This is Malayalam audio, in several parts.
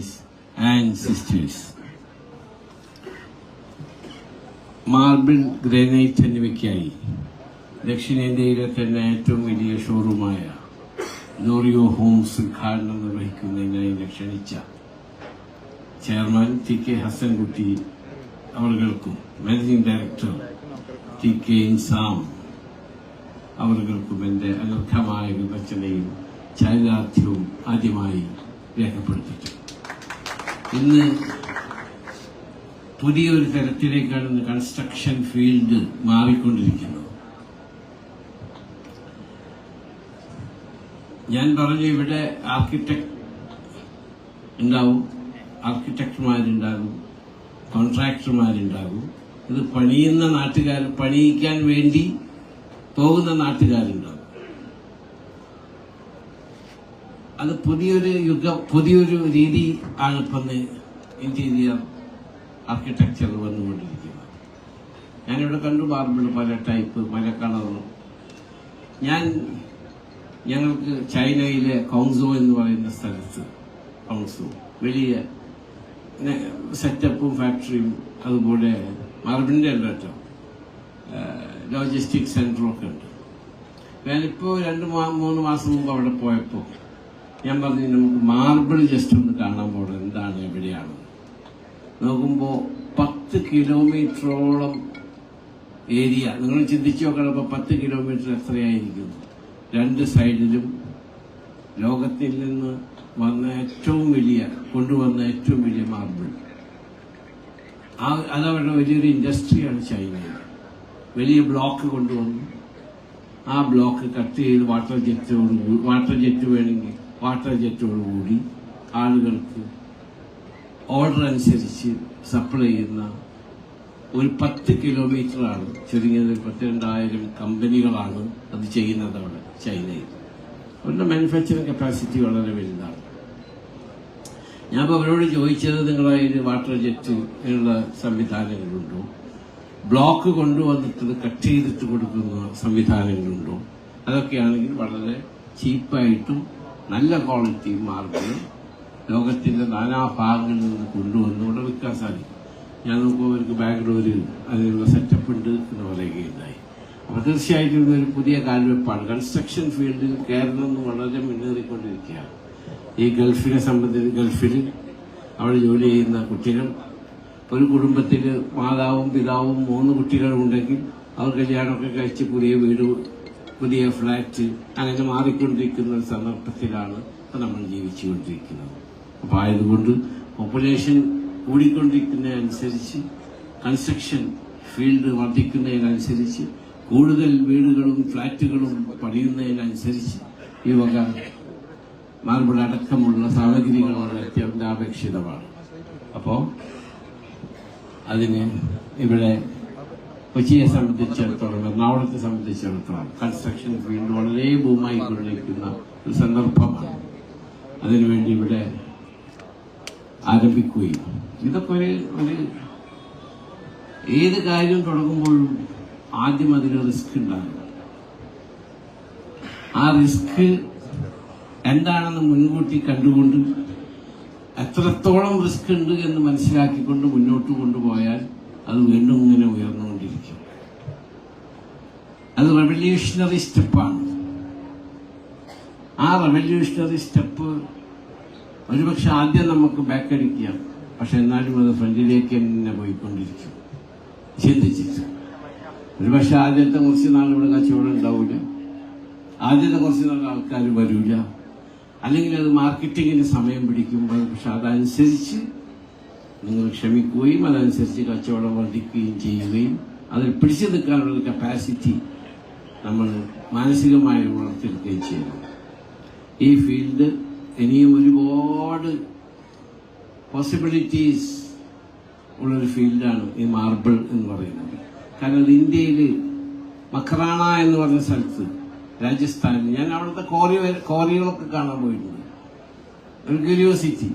brothers and sisters. Marble granite എന്നിവയ്ക്കായി ദക്ഷിണേന്ത്യയിലെ തന്നെ ഏറ്റവും വലിയ ഷോറൂമായ നോറിയോ ഹോംസ് ഉദ്ഘാടനം നിർവഹിക്കുന്നതിനായി ക്ഷണിച്ച ചെയർമാൻ ടി കെ ഹസൻകുട്ടി അവർക്കും managing director T K Insam അവർക്കും എന്റെ അനർഘമായ വിമർശനയും ചാരിതാർത്ഥ്യവും ആദ്യമായി രേഖപ്പെടുത്തിയിട്ടുണ്ട് ഇന്ന് പുതിയൊരു തരത്തിലേക്കാണ് ഇന്ന് കൺസ്ട്രക്ഷൻ ഫീൽഡ് മാറിക്കൊണ്ടിരിക്കുന്നത്. ഞാൻ പറഞ്ഞു ഇവിടെ ആർക്കിടെക്ട് ഉണ്ടാവും ആർക്കിടെക്ടർമാരുണ്ടാകും കോൺട്രാക്ടർമാരുണ്ടാകും ഇത് പണിയുന്ന നാട്ടുകാർ പണിയിക്കാൻ വേണ്ടി പോകുന്ന നാട്ടുകാരുണ്ടാകും. അത് പുതിയൊരു യുഗം പുതിയൊരു രീതി ആണ് ഇപ്പം ഇന്റീരിയർ ആർക്കിടെക്ചർ വന്നുകൊണ്ടിരിക്കുന്നത്. ഞാനിവിടെ കണ്ടു മാർബിൾ പല ടൈപ്പ് പല കളറും ഞാൻ ഞങ്ങൾക്ക് ചൈനയിലെ കോങ്സോ എന്ന് പറയുന്ന സ്ഥലത്ത് കോങ്സോ വലിയ സെറ്റപ്പും ഫാക്ടറിയും അതുപോലെ മാർബിളിന്റെ അല്ല കേട്ടോ. ലോജിസ്റ്റിക് സെന്ററും ഒക്കെ ഉണ്ട്. ഞാനിപ്പോൾ രണ്ട് മൂന്ന് മാസം മുമ്പ് അവിടെ പോയപ്പോൾ ഞാൻ പറഞ്ഞു നമുക്ക് മാർബിൾ ജസ്റ്റ് ഒന്ന് കാണാൻ പോകണം എന്താണ് എവിടെയാണ്? നോക്കുമ്പോൾ പത്ത് കിലോമീറ്ററോളം ഏരിയ. നിങ്ങൾ ചിന്തിച്ചു നോക്കണം അപ്പോൾ പത്ത് കിലോമീറ്റർ എത്രയായിരിക്കും? രണ്ട് സൈഡിലും ലോകത്തിൽ നിന്ന് വന്ന ഏറ്റവും വലിയ കൊണ്ടുവന്ന ഏറ്റവും വലിയ മാർബിൾ ആ അതവരുടെ വലിയൊരു ഇൻഡസ്ട്രിയാണ് ചൈനയിൽ വലിയ ബ്ലോക്ക് കൊണ്ടുവന്നു. ആ ബ്ലോക്ക് കട്ട് ചെയ്ത് വാട്ടർ ജെറ്റോട് വാട്ടർ ജെറ്റ് വേണമെങ്കിൽ വാട്ടർ ജെറ്റോട് കൂടി ആളുകൾക്ക് ഓർഡർ അനുസരിച്ച് സപ്ലൈ ചെയ്യുന്ന ഒരു പത്ത് കിലോമീറ്ററാണ് ചുരുങ്ങിയത് പത്തിരണ്ടായിരം കമ്പനികളാണ് അത് ചെയ്യുന്നത് അവിടെ ചൈനയിൽ. അവരുടെ മാനുഫാക്ചറിങ് കപ്പാസിറ്റി വളരെ വലുതാണ്. ഞാൻ ഇപ്പോൾ അവരോട് ചോദിച്ചത് നിങ്ങളെ വാട്ടർ ജെറ്റ് ഉള്ള സംവിധാനങ്ങളുണ്ടോ? ബ്ലോക്ക് കൊണ്ടുവന്നിട്ട് കട്ട് ചെയ്തിട്ട് കൊടുക്കുന്ന സംവിധാനങ്ങളുണ്ടോ? അതൊക്കെയാണെങ്കിൽ വളരെ ചീപ്പായിട്ടും നല്ല ക്വാളിറ്റി മാർബിൾ ലോകത്തിന്റെ നാനാഭാഗങ്ങളിൽ നിന്ന് കൊണ്ടുവന്ന് ഇവിടെ വിൽക്കാൻ സാധിക്കും. ഞാൻ നോക്കുമ്പോൾ അവർക്ക് ബാംഗ്ലൂരിൽ അതിനുള്ള സെറ്റപ്പ് ഉണ്ട് എന്ന് പറയുകയുണ്ടായി അപ്പോൾ തീർച്ചയായിട്ടും ഇതൊരു പുതിയ കാൽവെപ്പാണ്. കൺസ്ട്രക്ഷൻ ഫീൽഡിൽ കേരളം വളരെ മുന്നേറിക്കൊണ്ടിരിക്കുകയാണ്. ഈ ഗൾഫിനെ സംബന്ധിച്ച് ഗൾഫിൽ അവിടെ ജോലി ചെയ്യുന്ന കുട്ടികൾ ഒരു കുടുംബത്തിൽ മാതാവും പിതാവും മൂന്ന് കുട്ടികളുമുണ്ടെങ്കിൽ അവർ കല്യാണമൊക്കെ കഴിച്ച് പുതിയ വീട് പുതിയ ഫ്ലാറ്റ് അങ്ങനെ മാറിക്കൊണ്ടിരിക്കുന്ന ഒരു സന്ദർഭത്തിലാണ് നമ്മൾ ജീവിച്ചുകൊണ്ടിരിക്കുന്നത്. അപ്പോൾ ആയതുകൊണ്ട് പോപ്പുലേഷൻ കൂടിക്കൊണ്ടിരിക്കുന്നതനുസരിച്ച് കൺസ്ട്രക്ഷൻ ഫീൽഡ് വർദ്ധിക്കുന്നതിനനുസരിച്ച് കൂടുതൽ വീടുകളും ഫ്ലാറ്റുകളും പണിയുന്നതിനനുസരിച്ച് ഈ വക മാർബിൾ അടക്കമുള്ള സാമഗ്രികൾ വളരെ അത്യന്താപേക്ഷിതമാണ് അപ്പോൾ അതിന് ഇവിടെ കൊച്ചിയെ സംബന്ധിച്ചിടത്തോളം എറണാകുളത്തെ സംബന്ധിച്ചിടത്തോളം കൺസ്ട്രക്ഷൻ ഫീൽഡ് വളരെ ഭൂമായിക്കൊണ്ടിരിക്കുന്ന ഒരു സന്ദർഭമാണ്. അതിനുവേണ്ടി ഇവിടെ ആരംഭിക്കുകയും. ഇതൊക്കെ ഒരു ഒരു ഏത് കാര്യം തുടങ്ങുമ്പോഴും ആദ്യം അതിന് റിസ്ക് ഉണ്ടാകും. ആ റിസ്ക് എന്താണെന്ന് മുൻകൂട്ടി കണ്ടുകൊണ്ട് എത്രത്തോളം റിസ്ക് ഉണ്ട് എന്ന് മനസ്സിലാക്കിക്കൊണ്ട് മുന്നോട്ട് കൊണ്ടുപോയാൽ അത് വീണ്ടും ഇങ്ങനെ ഉയർന്നുകൊണ്ടിരിക്കും അത് റെവല്യൂഷണറി സ്റ്റെപ്പാണ് ആ റെവല്യൂഷണറി സ്റ്റെപ്പ് ഒരുപക്ഷെ ആദ്യം നമുക്ക് ബാക്ക് പക്ഷെ എന്നാലും അത് ഫ്രണ്ടിലേക്ക് തന്നെ പോയിക്കൊണ്ടിരിക്കും. ചിന്തിച്ചിട്ട്. ഒരുപക്ഷെ ആദ്യത്തെ കുറച്ച് നാൾ ഇവിടെ കച്ചവടം ഉണ്ടാവില്ല ആദ്യത്തെ കുറച്ച് നാൾ ആൾക്കാർ വരില്ല അല്ലെങ്കിൽ അത് മാർക്കറ്റിങ്ങിന് സമയം പിടിക്കുമ്പോൾ പക്ഷെ അതനുസരിച്ച് നിങ്ങൾ ക്ഷമിക്കുകയും അതനുസരിച്ച് കച്ചവടം വർദ്ധിക്കുകയും ചെയ്യുകയും അതിൽ പിടിച്ചു നിൽക്കാനുള്ള കപ്പാസിറ്റി നമ്മൾ മാനസികമായി വളർത്തിയെടുക്കുകയും ചെയ്യണം ഈ ഫീൽഡ് ഇനിയും ഒരുപാട് പോസിബിലിറ്റീസ് ഉള്ളൊരു ഫീൽഡാണ് ഈ മാർബിൾ എന്ന് പറയുന്നത്. കാരണം ഇന്ത്യയിൽ മക്രാണ എന്ന് പറഞ്ഞ സ്ഥലത്ത് രാജസ്ഥാനിൽ ഞാൻ അവിടുത്തെ കോറി കോറികളൊക്കെ കാണാൻ പോയിട്ടുണ്ട്. ഒരു ക്യൂരിയോസിറ്റി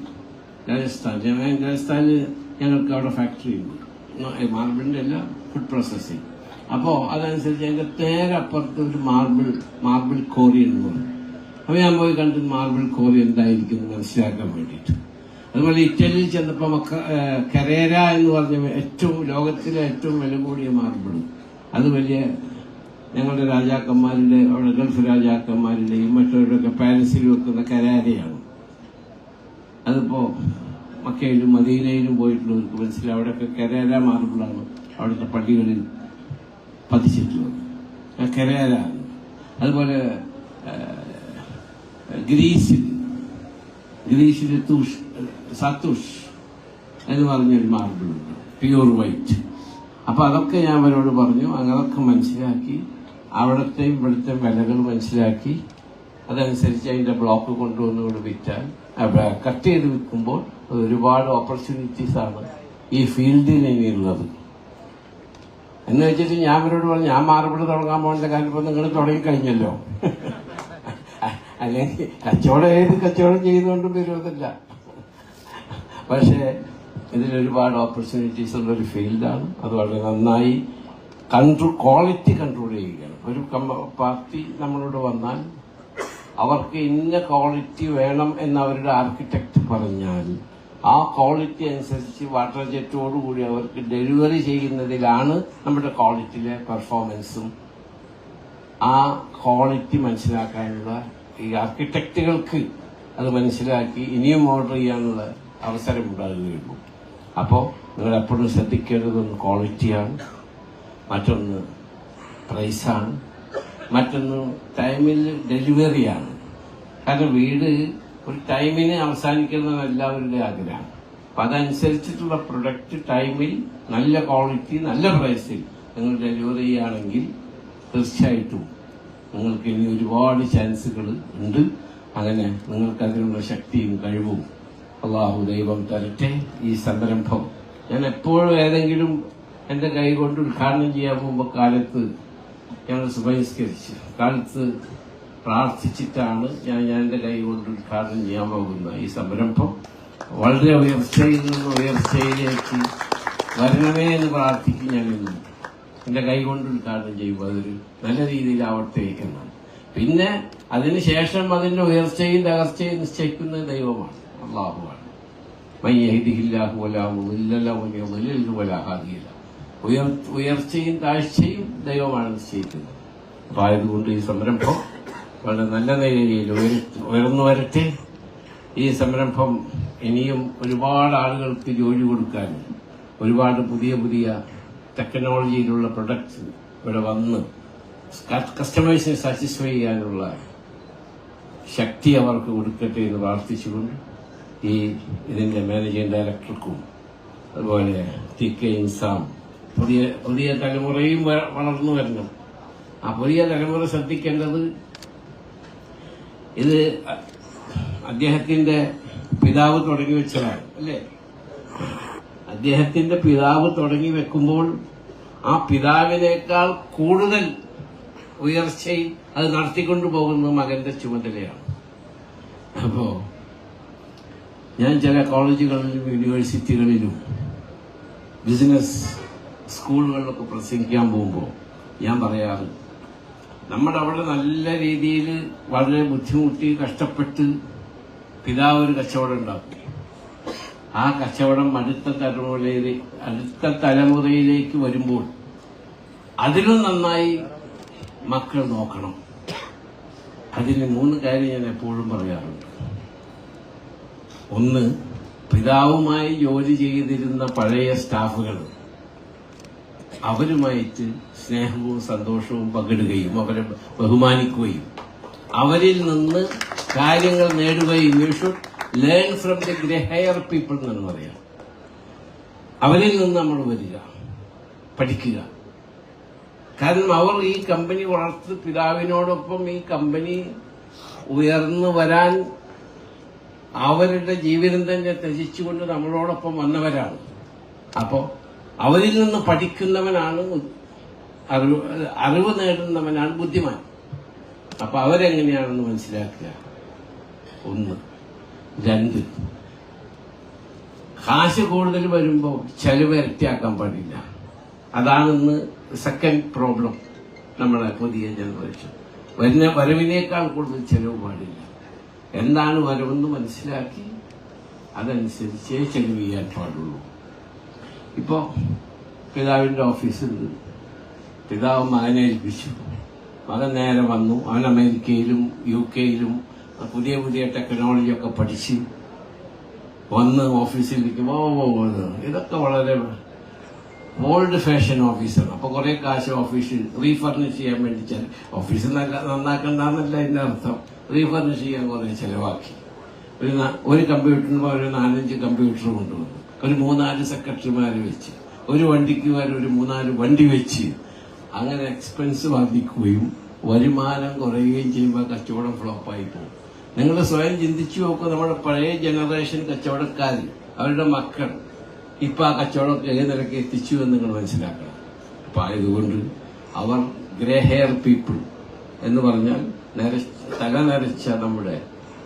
രാജസ്ഥാൻ രാജസ്ഥാനിൽ ഞങ്ങൾക്ക് അവിടെ ഫാക്ടറി ഉണ്ട്. മാർബിളിന്റെ എല്ലാം ഫുഡ് പ്രോസസ്സിങ് അപ്പോൾ അതനുസരിച്ച് അതിന്റെ നേരെ ഒരു മാർബിൾ മാർബിൾ കോറി എന്ന് പറയും. അപ്പൊ ഞാൻ പോയി കണ്ടു മാർബിൾ കോറി എന്തായിരിക്കും മനസ്സിലാക്കാൻ വേണ്ടിയിട്ട്. അതുപോലെ ഇറ്റലിയിൽ ചെന്നപ്പോൾ കരേര എന്ന് പറഞ്ഞ ഏറ്റവും ലോകത്തിലെ ഏറ്റവും വില കൂടിയ മാർബിൾ അത് വലിയ ഞങ്ങളുടെ രാജാക്കന്മാരുടെ അവിടെ ഗൾഫ് രാജാക്കന്മാരുടെയും മറ്റവരുടെയൊക്കെ പാലസിൽ വെക്കുന്ന കരാരയാണ്. അതിപ്പോ മക്കയിലും മദീനയിലും പോയിട്ടുള്ളവർക്ക് മനസ്സിലാവും. അവിടെയൊക്കെ കരേര മാർബിളാണ് അവിടുത്തെ പള്ളികളിൽ പതിച്ചിട്ടുള്ളത്. ആ കരേര അതുപോലെ ഗ്രീസിൽ ഗ്രീസിലെ തൂഷ് സത്തുഷ് എന്ന് പറഞ്ഞൊരു മാർബിളുണ്ട്. Pure white. അപ്പൊ അതൊക്കെ ഞാൻ അവരോട് പറഞ്ഞു. അതൊക്കെ മനസ്സിലാക്കി അവിടുത്തെ ഇവിടുത്തെ വിലകൾ മനസ്സിലാക്കി അതനുസരിച്ച് അതിന്റെ ബ്ലോക്ക് കൊണ്ടുവന്ന് ഇവിടെ വിറ്റാൽ കട്ട് ചെയ്ത് വിൽക്കുമ്പോൾ ഒരുപാട് ഓപ്പർച്യൂണിറ്റീസ് ആണ് ഈ ഫീൽഡിൽ ഇനിയുള്ളത്. എന്ന് വെച്ചിട്ട് ഞാൻ അവരോട് പറഞ്ഞു ഞാൻ മാർബിൾ തുടങ്ങാൻ പോകേണ്ട കാര്യം ഇപ്പൊ നിങ്ങൾ തുടങ്ങിക്കഴിഞ്ഞല്ലോ. അല്ലെങ്കിൽ കച്ചവടം ഏത് കച്ചവടം ചെയ്തുകൊണ്ടും വരുമതില്ല പക്ഷേ ഇതിലൊരുപാട് ഓപ്പർച്യൂണിറ്റീസ് ഉള്ള ഒരു ഫീൽഡാണ് അത് വളരെ നന്നായി കൺട്രോൾ ക്വാളിറ്റി കൺട്രോൾ ചെയ്യുകയാണ്. ഒരു പാർട്ടി നമ്മളോട് വന്നാൽ അവർക്ക് ഇന്ന ക്വാളിറ്റി വേണം എന്ന് അവരുടെ ആർക്കിടെക്ട് പറഞ്ഞാൽ ആ ക്വാളിറ്റി അനുസരിച്ച് വാട്ടർ ജെറ്റോടുകൂടി അവർക്ക് ഡെലിവറി ചെയ്യുന്നതിലാണ് നമ്മുടെ ക്വാളിറ്റിയിലെ പെർഫോമൻസും ആ ക്വാളിറ്റി മനസ്സിലാക്കാനുള്ള ഈ ആർക്കിടെക്റ്റുകൾക്ക് അത് മനസ്സിലാക്കി ഇനിയും ഓർഡർ ചെയ്യാനുള്ള അവസരം ഉണ്ടാകുകയുള്ളൂ അപ്പോൾ നിങ്ങൾ എപ്പോഴും ശ്രദ്ധിക്കേണ്ടതൊന്ന് ക്വാളിറ്റിയാണ് മറ്റൊന്ന് പ്രൈസാണ് മറ്റൊന്ന് ടൈമിൽ ഡെലിവറിയാണ് കാരണം വീട് ഒരു ടൈമിന് അവസാനിക്കുന്നത് എല്ലാവരുടെ ആഗ്രഹം അപ്പം അതനുസരിച്ചിട്ടുള്ള പ്രൊഡക്റ്റ് ടൈമിൽ നല്ല ക്വാളിറ്റി നല്ല പ്രൈസിൽ നിങ്ങൾ ഡെലിവറി ചെയ്യുകയാണെങ്കിൽ തീർച്ചയായിട്ടും നിങ്ങൾക്ക് ഇനി ഒരുപാട് ചാൻസുകൾ ഉണ്ട്. അങ്ങനെ നിങ്ങൾക്ക് അതിനുള്ള ശക്തിയും കഴിവും അള്ളാഹു ദൈവം തരട്ടെ. ഈ സംരംഭം ഞാൻ എപ്പോഴും ഏതെങ്കിലും എന്റെ കൈ കൊണ്ട് ഉദ്ഘാടനം ചെയ്യാൻ പോകുമ്പോൾ കാലത്ത് ഞങ്ങൾ സുബഹിസ്കരിച്ചു. കാലത്ത് പ്രാർത്ഥിച്ചിട്ടാണ് ഞാൻ ഞാൻ എന്റെ കൈ കൊണ്ട് ഉദ്ഘാടനം ചെയ്യാൻ പോകുന്നത്. ഈ സംരംഭം വളരെ ഉയർച്ചയിൽ നിന്ന് ഉയർച്ചയിലേക്ക് വരണമേ എന്ന് പ്രാർത്ഥിക്കും ഞാൻ ഇന്ന്. എന്റെ കൈ കൊണ്ട് ഉദ്ഘാടനം ചെയ്യുമ്പോൾ അതൊരു നല്ല രീതിയിലാവട്ടെ എന്നാണ്. പിന്നെ അതിനുശേഷം അതിന്റെ ഉയർച്ചയും തകർച്ചയും നിശ്ചയിക്കുന്നത് ദൈവമാണ്. അള്ളാഹുവാണ് ഉയർച്ചയും താഴ്ചയും ദൈവമാണ് നിശ്ചയിക്കുന്നത്. അപ്പൊ ആയതുകൊണ്ട് ഈ സംരംഭം വളരെ നല്ല നിലയിൽ ഉയർ- ഉയർന്നു വരട്ടെ. ഈ സംരംഭം ഇനിയും ഒരുപാട് ആളുകൾക്ക് ജോലി കൊടുക്കാൻ ഒരുപാട് പുതിയ പുതിയ ടെക്നോളജിയിലുള്ള പ്രൊഡക്ട്സ് ഇവിടെ വന്ന് കസ്റ്റമേഴ്സിനെ സാറ്റിസ്ഫൈ ചെയ്യാനുള്ള ശക്തി അവർക്ക് കൊടുക്കട്ടെ എന്ന് പ്രാർത്ഥിച്ചുകൊണ്ട് ഈ ഇതിന്റെ മാനേജിംഗ് ഡയറക്ടർക്കും അതുപോലെ ടി കെ ഇൻസാം പുതിയ പുതിയ തലമുറയും വളർന്നു വരണം. ആ പുതിയ തലമുറ ശ്രദ്ധിക്കേണ്ടത് ഇത് അദ്ദേഹത്തിന്റെ പിതാവ് തുടങ്ങി വെച്ചതാണ് അല്ലേ? അദ്ദേഹത്തിന്റെ പിതാവ് തുടങ്ങി വെക്കുമ്പോൾ ആ പിതാവിനേക്കാൾ കൂടുതൽ ഉയർച്ചയിൽ അത് നടത്തിക്കൊണ്ടു പോകുന്നത് മകന്റെ ചുമതലയാണ്. അപ്പോ ഞാൻ ചില കോളേജുകളിലും യൂണിവേഴ്സിറ്റികളിലും ബിസിനസ് സ്കൂളുകളിലൊക്കെ പ്രസംഗിക്കാൻ പോകുമ്പോൾ ഞാൻ പറയാറ് നമ്മുടെ അവിടെ നല്ല രീതിയിൽ വളരെ ബുദ്ധിമുട്ടി കഷ്ടപ്പെട്ട് പിതാവ് ഒരു കച്ചവടം ഉണ്ടാക്കും. ആ കച്ചവടം അടുത്ത തലമുറയിലെ അടുത്ത തലമുറയിലേക്ക് വരുമ്പോൾ അതിലും നന്നായി മക്കൾ നോക്കണം. അതിന് മൂന്ന് കാര്യം ഞാൻ എപ്പോഴും പറയാറുണ്ട്. ഒന്ന് പിതാവുമായി ജോലി ചെയ്തിരുന്ന പഴയ സ്റ്റാഫുകൾ അവരുമായിട്ട് സ്നേഹവും സന്തോഷവും പങ്കിടുകയും അവരെ ബഹുമാനിക്കുകയും അവരിൽ നിന്ന് കാര്യങ്ങൾ നേടുകയും you should learn from the greater people എന്നാണ് പറയാം. അവരിൽ നിന്ന് നമ്മൾ വരിക പഠിക്കുക. കാരണം അവർ ഈ കമ്പനി വളർത്ത് പിതാവിനോടൊപ്പം ഈ കമ്പനി ഉയർന്നു വരാൻ അവരുടെ ജീവിതം തന്നെ ത്യജിച്ചുകൊണ്ട് നമ്മളോടൊപ്പം വന്നവരാണ്. അപ്പോ അവരിൽ നിന്ന് പഠിക്കുന്നവനാണ് അറിവ് അറിവ് നേടുന്നവനാണ് ബുദ്ധിമാൻ. അപ്പൊ അവരെങ്ങനെയാണെന്ന് മനസ്സിലാക്കുക? ഒന്ന് രണ്ട് കാശ് കൂടുതൽ വരുമ്പോൾ ചെലവ് ഇരട്ടിയാക്കാൻ പാടില്ല. അതാണ് ഇന്ന് സെക്കൻഡ് പ്രോബ്ലം നമ്മുടെ പുതിയ ജനറേഷൻ വരുന്ന വരവിനേക്കാൾ കൂടുതൽ ചെലവ് പാടില്ല. എന്താണ് വരവെന്ന് മനസ്സിലാക്കി അതനുസരിച്ചേ ചെലവ് ചെയ്യാൻ പാടുള്ളൂ. ഇപ്പോൾ പിതാവിന്റെ ഓഫീസിൽ പിതാവ് മകനെ ഏൽപ്പിച്ചു. മകൻ നേരെ വന്നു. അവൻ അമേരിക്കയിലും യു കെയിലും പുതിയ പുതിയ ടെക്നോളജി ഒക്കെ പഠിച്ച് വന്ന് ഓഫീസിൽ ഓ, ഇതൊക്കെ വളരെ ഓൾഡ് ഫാഷൻ ഓഫീസർ അപ്പോൾ കുറേ കാശ് ഓഫീസിൽ റീഫർണിഷ് ചെയ്യാൻ വേണ്ടി ചില ഓഫീസ് നല്ല നന്നാക്കണ്ടെന്നല്ല എന്റെ അർത്ഥം. റീഫർണിഷ് ചെയ്യാൻ കുറെ ചെലവാക്കി. ഒരു ഒരു കമ്പ്യൂട്ടറിന് ഒരു നാലഞ്ച് കമ്പ്യൂട്ടർ കൊണ്ടുവന്നു. ഒരു മൂന്നാൽ സെക്രട്ടറിമാർ വെച്ച് ഒരു വണ്ടിക്ക് പകരം ഒരു മൂന്നാൽ വണ്ടി വെച്ച് അങ്ങനെ എക്സ്പെൻസ് വർദ്ധിക്കുകയും വരുമാനം കുറയുകയും ചെയ്യുമ്പോൾ കച്ചവടം ഫ്ലോപ്പായി പോകും. നിങ്ങൾ സ്വയം ചിന്തിച്ചു നോക്കുക നമ്മുടെ പഴയ ജനറേഷൻ കച്ചവടക്കാർ അവരുടെ മക്കൾ ഇപ്പൊ ആ കച്ചവടം ഏത് നിലയ്ക്ക് എത്തിച്ചു എന്ന് നിങ്ങൾ മനസ്സിലാക്കണം. അപ്പൊ ആയതുകൊണ്ട് അവർ ഗ്രേ ഹെയർ പീപ്പിൾ എന്ന് പറഞ്ഞാൽ നര- തല നരച്ച നമ്മുടെ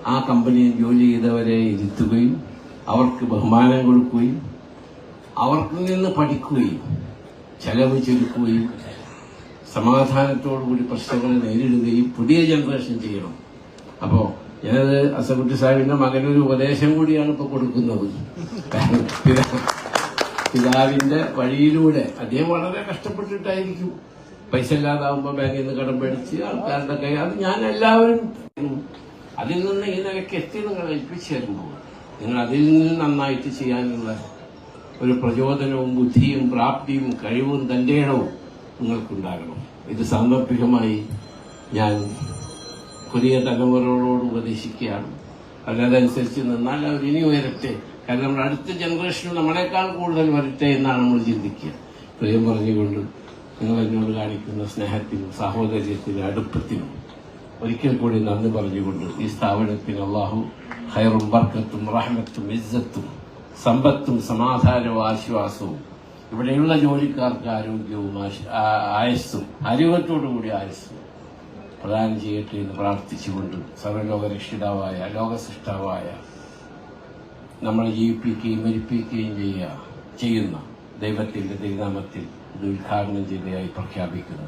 ആ കമ്പനിയിൽ ജോലി ചെയ്തവരെ ഇരുത്തുകയും അവർക്ക് ബഹുമാനം കൊടുക്കുകയും അവർക്ക് നിന്ന് പഠിക്കുകയും ചെലവ് ചുരുക്കുകയും സമാധാനത്തോടുകൂടി പ്രശ്നങ്ങൾ നേരിടുകയും പുതിയ ജനറേഷൻ ചെയ്യണം. അപ്പോ ഞാനത് അസകുട്ടി സാഹിബിന്റെ മകനൊരു ഉപദേശം കൂടിയാണ് ഇപ്പൊ കൊടുക്കുന്നത്. കാരണം പിതാ- പിതാവിന്റെ വഴിയിലൂടെ അദ്ദേഹം വളരെ കഷ്ടപ്പെട്ടിട്ടായിരിക്കും. പൈസ ഇല്ലാതാവുമ്പോ ബാങ്കിൽ നിന്ന് കടം പേടിച്ച് ആൾക്കാരുടെ കൈ അത് ഞാൻ എല്ലാവരും അതിൽ നിന്ന് ഈ നിലയ്ക്ക് എത്തി നിങ്ങളെ ഏൽപ്പിച്ചു തരുമ്പോൾ നിങ്ങൾ അതിൽ നിന്ന് നന്നായിട്ട് ചെയ്യാനുള്ള ഒരു പ്രചോദനവും ബുദ്ധിയും പ്രാപ്തിയും കഴിവും തന്റെ ഇടവും നിങ്ങൾക്കുണ്ടാകണം. ഇത് സാന്ദർഭികമായി ഞാൻ പുതിയ തലമുറകളോട് ഉപദേശിക്കുകയാണ്. അതിനനുസരിച്ച് നിന്നാൽ അവർ ഇനി ഉയരട്ടെ. കാരണം നമ്മുടെ അടുത്ത ജനറേഷൻ നമ്മളെക്കാൾ കൂടുതൽ വരട്ടെ എന്നാണ് നമ്മൾ ചിന്തിക്കുക. പ്രിയം പറഞ്ഞുകൊണ്ട് നിങ്ങൾ എന്നോട് കാണിക്കുന്ന സ്നേഹത്തിനും സാഹോദര്യത്തിനും അടുപ്പത്തിനും ഒരിക്കൽ കൂടി നന്ദി പറഞ്ഞുകൊണ്ട് ഈ സ്ഥാപനത്തിന് അള്ളാഹു ഹൈറും ബർക്കത്തും റഹ്മത്തും ഇസ്സത്തും സമ്പത്തും സമാധാനവും ആശ്വാസവും ഇവിടെയുള്ള ജോലിക്കാർക്ക് ആരോഗ്യവും ആയുസ്സും ആരോഗ്യത്തോടുകൂടി ആയുസ്സും പ്രദാനം ചെയ്യട്ടെ എന്ന് പ്രാർത്ഥിച്ചുകൊണ്ട് സർവലോക രക്ഷിതാവായ ലോകസൃഷ്ടാവായ നമ്മളെ ജീവിപ്പിക്കുകയും മരിപ്പിക്കുകയും ചെയ്യുക ചെയ്യുന്ന ദൈവത്തിന്റെ തിരുനാമത്തിൽ ഇത് ഉദ്ഘാടനം ചെയ്തതായി പ്രഖ്യാപിക്കുന്നു.